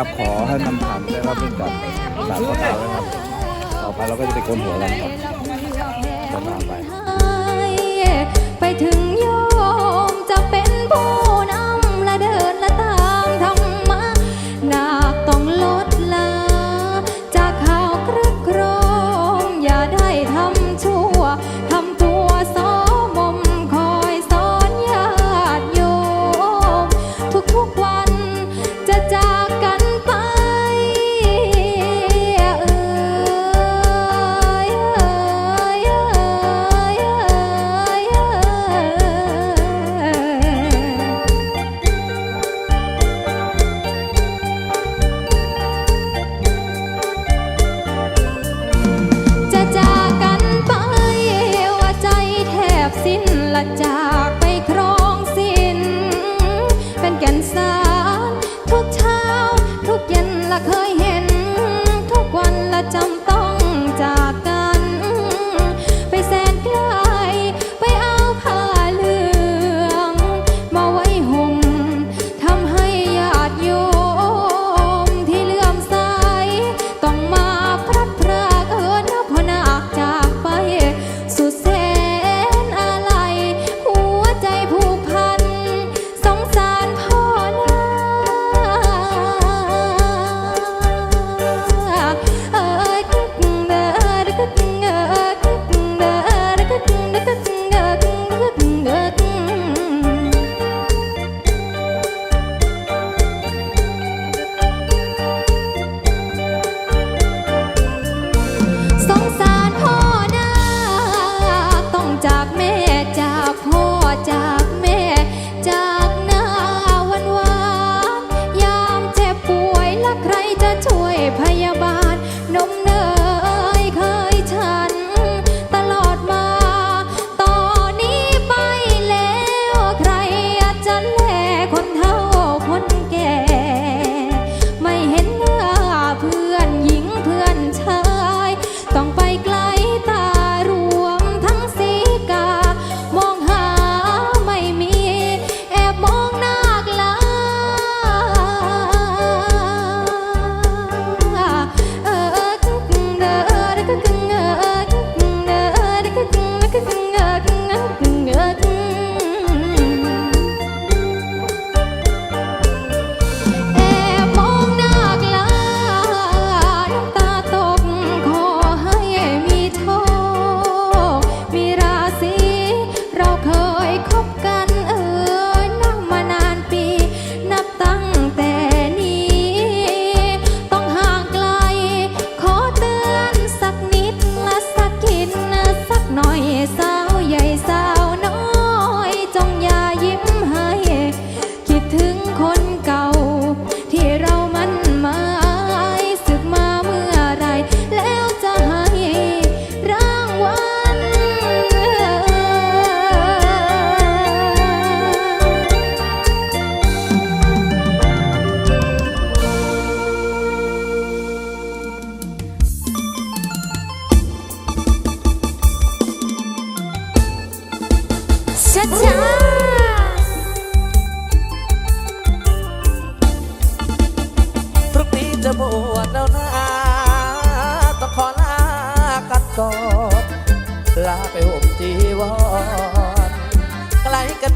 าพขอให้มันผ่านได้ล้วเป็นแบบสามข้อเท้านะครับ ต่อไปเราก็จะไปโกนหัวแล้วครับจะมาไป ไปถึงย la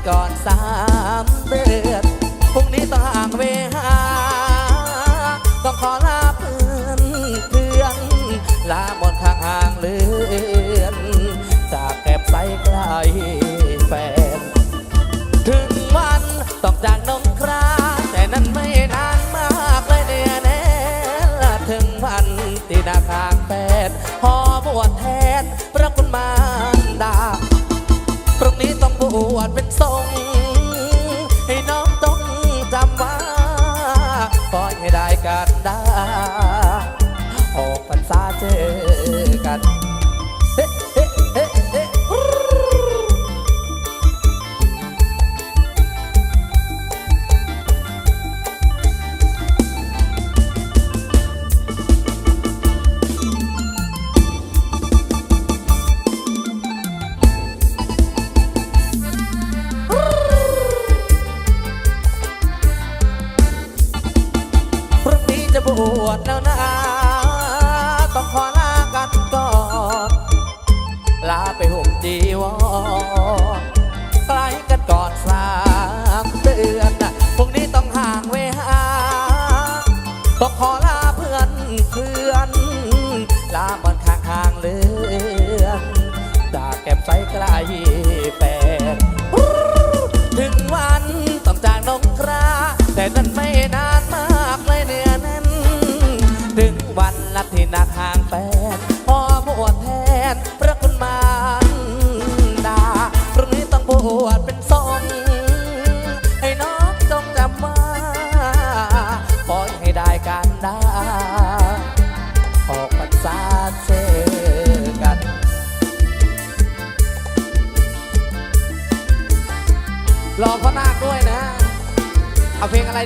ก่อนสามเดือนพรุ่งนี้ต้องห่างเว yeah.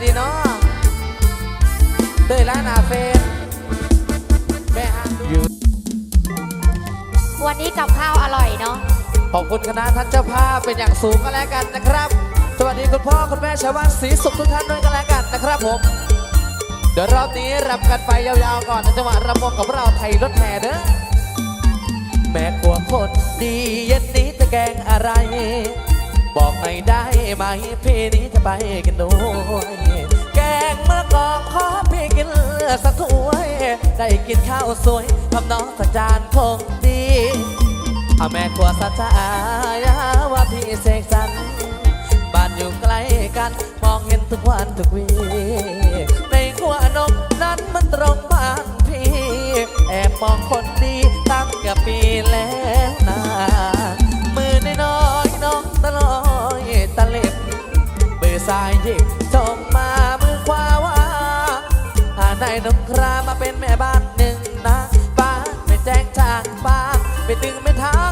ดีเนาะเต้ยล้านอาเฟนแม่ฮันอยู่วันนี้กับข้าวอร่อยเนาะขอบคุณคณะท่านเจ้าภาพเป็นอย่างสูงก็แล้วกันนะครับ สวัสดีคุณพ่อคุณแม่ชาวบ้านศรีสุขทุกท่านด้วยก็แล้วกันนะครับผม เดี๋ยวรอบนี้รำกันไปยาวๆก่อนในจังหวะรำวงกับเราไทยรถแห่เด้อแม่กลัวคนดีเย็นนี้จะแกงอะไร บอกหน่อยได้ไหมพี่นี้จะไปกินด้วยแกงมะละกอขอพี่กินสักถ้วย ได้กินข้าวสวยทำน้องสักจานคงดีเอาแม่กลัวสัจจายาว่าพี่เสกสรรบ้านอยู่ใกล้กันมองเห็นทุกวันทุกวีในขัวนกนั้นมันตรงบ้านพี่ แอบมองคนดีตั้งกับปีแล้วนะ ซ้ายหยิบจงมามือขวาว่าหาได้นครามาเป็นแม่บ้านหนึ่งนะป้าไม่แจ้งทางป้าไม่ตึงไม่ท้า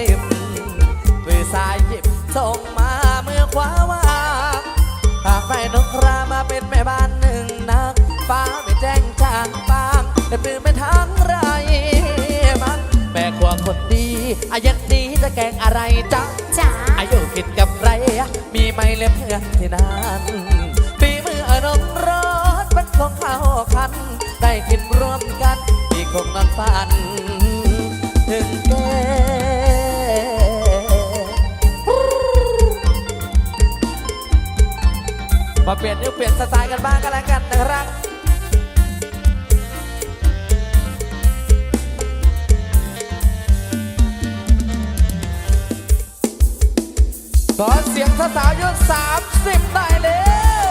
ลิมมือซ้ายหยิบส่งมามือขวาวางหากได้นกครามาเป็นแม่บ้านหนึ่งนะฟ้าไม่แจ้งจางปางแต่ปลือไม่ทางไรมันแม่ขวางคนดีอายันนี้จะแกงอะไรจ๊ะจ๋าอายุกินกับใครมีไหมเล็บเพื่อนที่นั่นฝีมืออนงรสมันคงเข้าคัน ได้กินร่วมกันที่คงนอนฝัน ถึงแก่ มาเปลี่ยนยุคเปลี่ยนสไตล์กันบ้างก็แล้วกันนะครับขอเสียงสาวๆอายุสามสิบได้เลย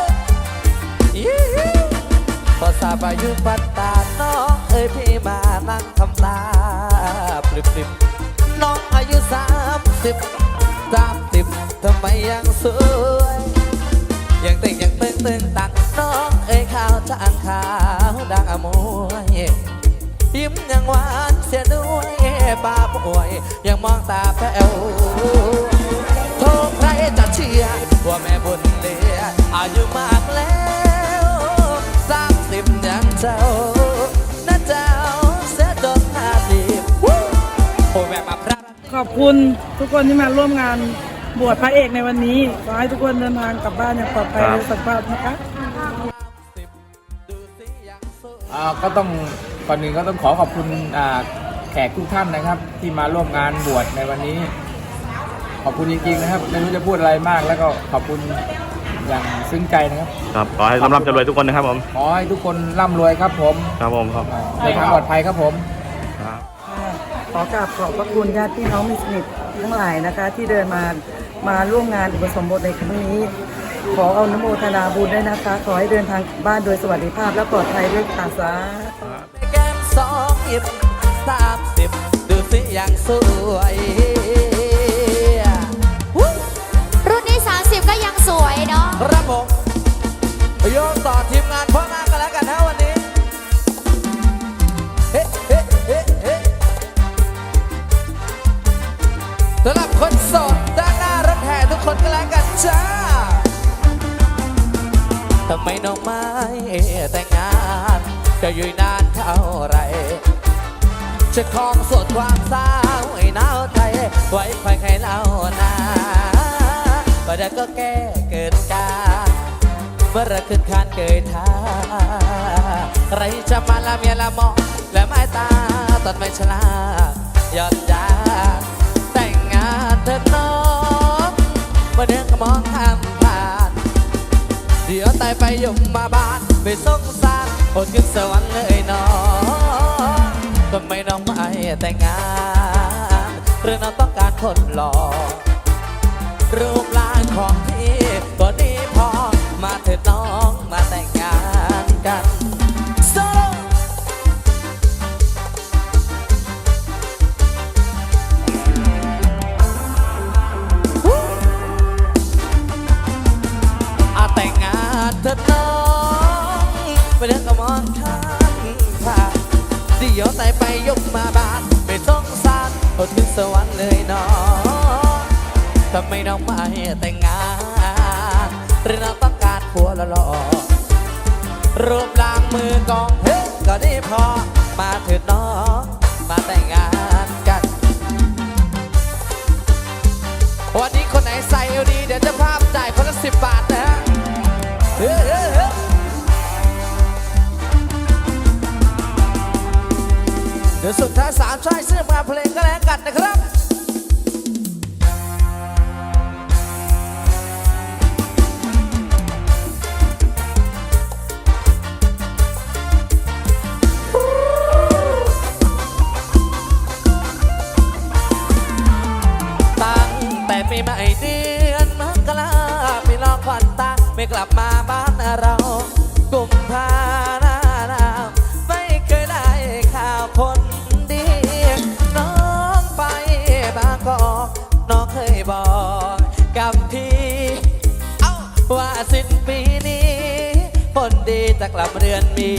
พอทราบอายุปัตตาน้องเอ้ยพี่มานั่งทำตาปลิบปลิบน้องอายุสามสิบสามสิบทำไมยังสวย ยังต่งยังตึงตึงตักน้องเอ้ยข้าวจางขาวดังอมวยยิ้มยังหวานเสียด้วยป้าป่วย ยังมองตาแป๋วโทษใครจะเชียร์ว่าแม่บุญเดียอายุมากแล้วสามสิบยังเจ้านะเจ้าเสียจนห้าสิบวู้โอ้แบบมาพระขอบคุณทุกคนที่มาร่วมงาน บวชพระเอกในวันนี้ ขอให้ทุกคนเดินทางกลับบ้านอย่างปลอดภัยครับและสุขภาพนะคะสิบดูสิยังสู้อ่าก็ต้องก่อนหนึ่งก็ต้องขอขอบคุณอ่าแขกทุกท่านนะครับ ที่มาร่วมงานบวชในวันนี้ ขอบคุณจริงๆนะครับไม่รู้จะพูดอะไรมาก แล้วก็ขอบคุณอย่างซึ้งใจนะครับ ครับขอให้ร่ำๆจะรวยทุกคนนะครับผมขอให้ทุกคนร่ำรวยครับผมครับผมครับเดินทางปลอดภัยครับผมครับ ขอกราบขอบพระคุณญาติพี่น้องมิตรสนิททั้งหลายนะคะ ที่เดินมา มาร่วมงานอุปสมบทในครั้งนี้ ขอเอานโมทนาบุญด้วยนะคะ ขอให้เดินทางกลับบ้านโดยสวัสดิภาพและปลอดภัยด้วยค่ะสาธุแก้มสองหยิบสามสิบดูสิยังสวย ทำไมน้องไม่แต่งงาน จะอยู่นานเท่าไร จะคลองสวดความสาให้หนาวใจไว้คอยใครเล่านาก็ได้ก็แก้เกินการเมื่อระขึ้นคานเกยท่าใครจะมาละเมียละมองและไม้ตาตอนไม่ชลายอดยาแต่งงานเถิดน้องเมื่อเดือนก็มองข้าม เดี๋ยวตายไปยมมาบ้านไปสงสารอดขึ้นสวรรค์เลยน้องทำไมน้องไม่แต่งงานหรือน้องต้องการคนหล่อรูปร่างของพี่ตัวนี้พอมาเถิดน้อง ไปเดินก็มองข้างผ่านเดี๋ยวตายไปยกมาบานไปสงสารเอาถึงสวรรค์เลยน้องทำไมน้องไม่แต่งงานหรือน้องต้องการผัวหล่อรูปร่างมือกองเฮ้ก็ได้พอมาเถิดน้องมาแต่งงานกัน วันนี้คนไหนใส่เอวดีเดี๋ยวจะภาพจ่ายคนละสิบบาทนะฮะ เดี๋ยวสุดท้ายสามชายเสื้อมาเพลงก็แล้วกันนะครับ น้องเคยบอกกับพี่เอาว่าสิ้นปีนี้ คนดีจะกลับเรือนมี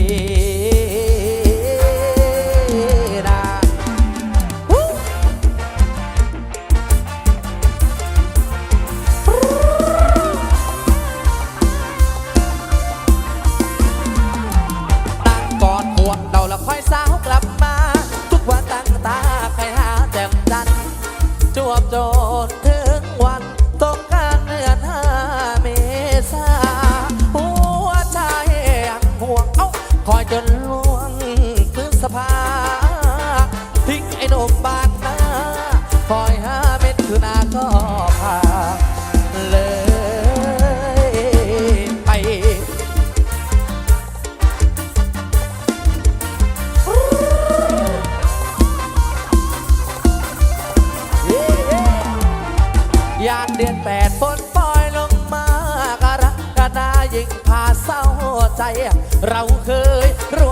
ยิ่งพาเศร้าใจ เราเคยรว